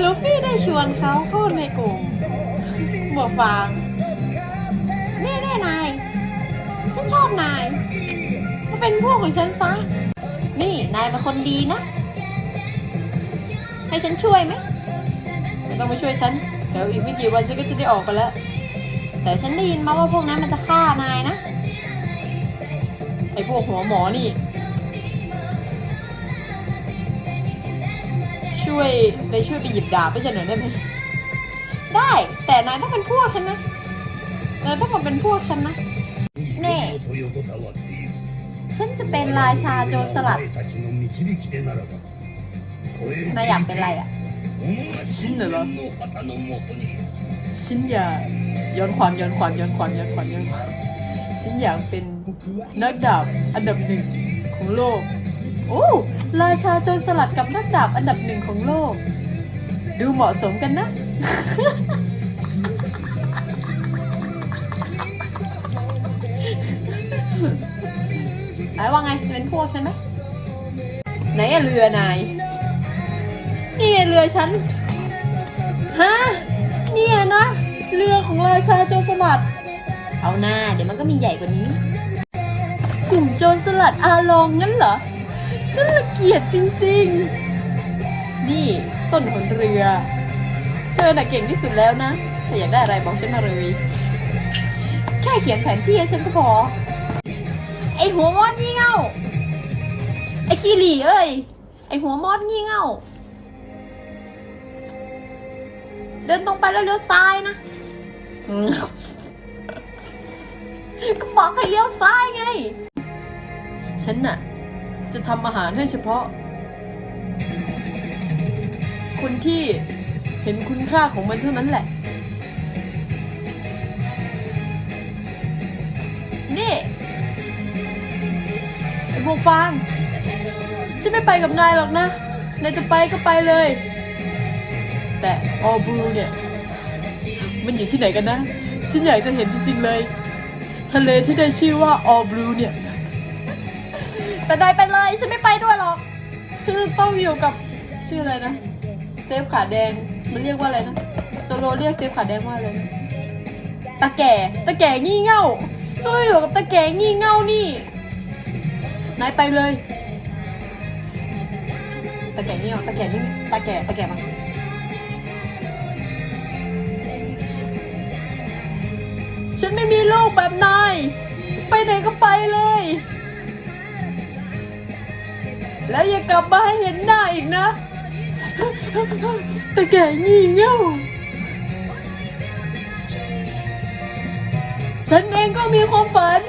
ลูฟี่ได้ชวนเขาเข้าในกลุ่มหมวกฟางแน่แน่นาย ฉันชอบนายมาเป็นพวกของฉันซะ นี่นายเป็นคนดีนะ ให้ฉันช่วยไหมไม่ต้องมาช่วยฉัน เดี๋ยวอีกไม่กี่วันฉันก็จะได้ออกไปแล้ว แต่ฉันได้ยินมาว่าพวกนั้นมันจะฆ่านายนะ ไอ้พวกหัวหมอนี่ ช่วยนายช่วยไปหยิบดาบไปเฉัหน่อยได้ไหมได้ แต่นายต้องเป็นพวกฉันนะนายต้องมาเป็นพวกฉันนะเน่ฉันจะเป็นราชาโจรสลัดนายอยากเป็นอะไรอะฉันเหรอฉันอยากย้อนความย้อนความย้อนความย้อนความย้อนความฉันอยากเป็นนักดาบอันดับหนึ่งของโลก โอ้ราชาโจรสลัดกับนักดาบอันดับหนึ่งของโลก ดูเหมาะสมกันนะ ไอ้ว่าไงจะเป็นพวกฉันไหมไหนเรือนาย นี่ไงเรือฉัน ฮะ เนี่ยนะ เรือของราชาโจรสลัด เอาหน้า เดี๋ยวมันก็มีใหญ่กว่านี้ กลุ่มโจรสลัดอาลองงั้นเหรอ ฉันละเกียดจริงๆ นี่ต้นหนเรือ เธอน่ะเก่งที่สุดแล้วนะ ถ้าอยากได้อะไรบอกฉันมาเลย แค่เขียนแผนที่ให้ฉันก็พอ ไอหัวมอดงี่เง่า ไอขี้หลี่เอ้ย ไอหัวมอดงี่เง่า เดินตรงไปแล้วเลี้ยวซ้ายนะ ก็บอกให้เลี้ยวซ้ายไง ฉันน่ะ จะทำอาหารให้เฉพาะ คนที่เห็นคุณค่าของมันเท่านั้นแหละ นี่ไอ้พวกฟางฉันไม่ไปกับนายหรอกนะ นายจะไปก็ไปเลย แต่ออบรูเนี่ย มันอยู่ที่ไหนกันนะ ฉันอยากจะเห็นจริงๆเลย ทะเลที่ได้ชื่อว่าออบรูเนี่ย แต่นายไปเลยฉันไม่ไปด้วยหรอกฉันจะต้องอยู่กับชื่ออะไรนะ เซฟขาแดง มันเรียกว่าอะไรนะ โซโลเรียกเซฟขาแดงว่าอะไรนะตาแก่ ตาแก่งี่เง่า ช่วยอยู่กับตาแก่งี่เง่านี่นายไปเลยตาแก่งี่เง่าตาแก่นี่ตาแก่ตาแก่มาฉันไม่มีลูกแบบนาย ไปไหนก็ไปเลย แล้วอย่ากลับมาให้เห็นหน้าอีกนะ แต่แก่งี่เง่าฉันเองก็มีความฝัน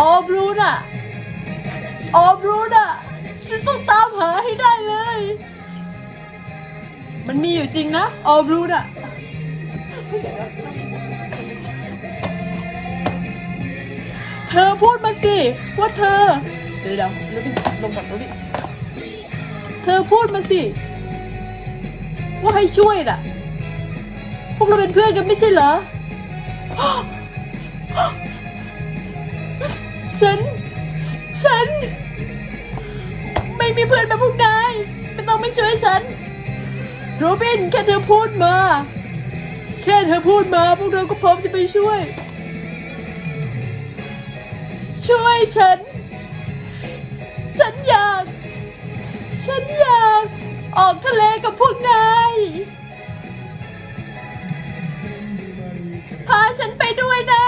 ออบรูนอะออบรูนอะฉันต้องตามหาให้ได้เลย มันมีอยู่จริงนะ ออบรูนอะ เธอพูดมาสิว่าเธอ เดี๋ยวเดี๋ยวเดี๋ยวลงก่อนลงดิเธอพูดมาสิ ว่าให้ช่วยน่ะ พวกเราเป็นเพื่อนกันไม่ใช่เหรอ ฉัน ฉัน ไม่มีเพื่อนแบบพวกนายไม่ต้องไม่ช่วยฉันโรบินแค่เธอพูดมา แค่เธอพูดมา พวกเราก็พร้อมจะไปช่วย ช่วยฉัน ฉันอยาก ฉันอยาก ออกทะเลกับพวกนาย พาฉันไปด้วยนะ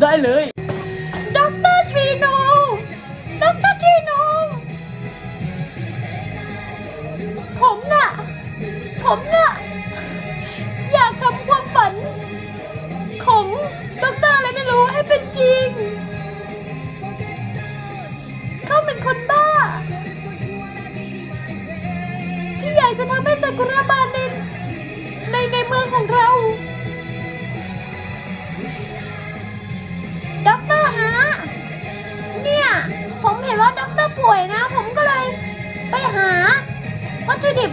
ได้เลยด็อกเตอร์ทรีโนด็อกเตอร์ทรีโนผมน่ะ ผมน่ะ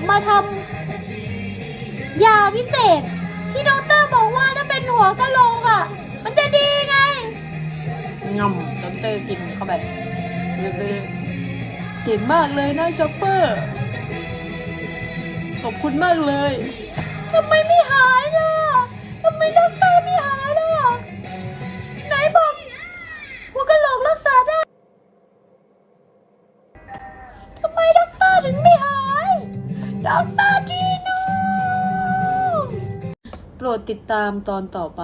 มาทำยาวิเศษ ที่ด็อกเตอร์บอกว่าถ้าเป็นหัวกะโหลกอะ มันจะดีไงงอมดร์กินเข้าไปเก่งมากเลยนะช็อปเปอร์ ขอบคุณมากเลย ทำไมไม่หายล่ะ ทำไมดร มาดีโปรดติดตามตอนต่อไป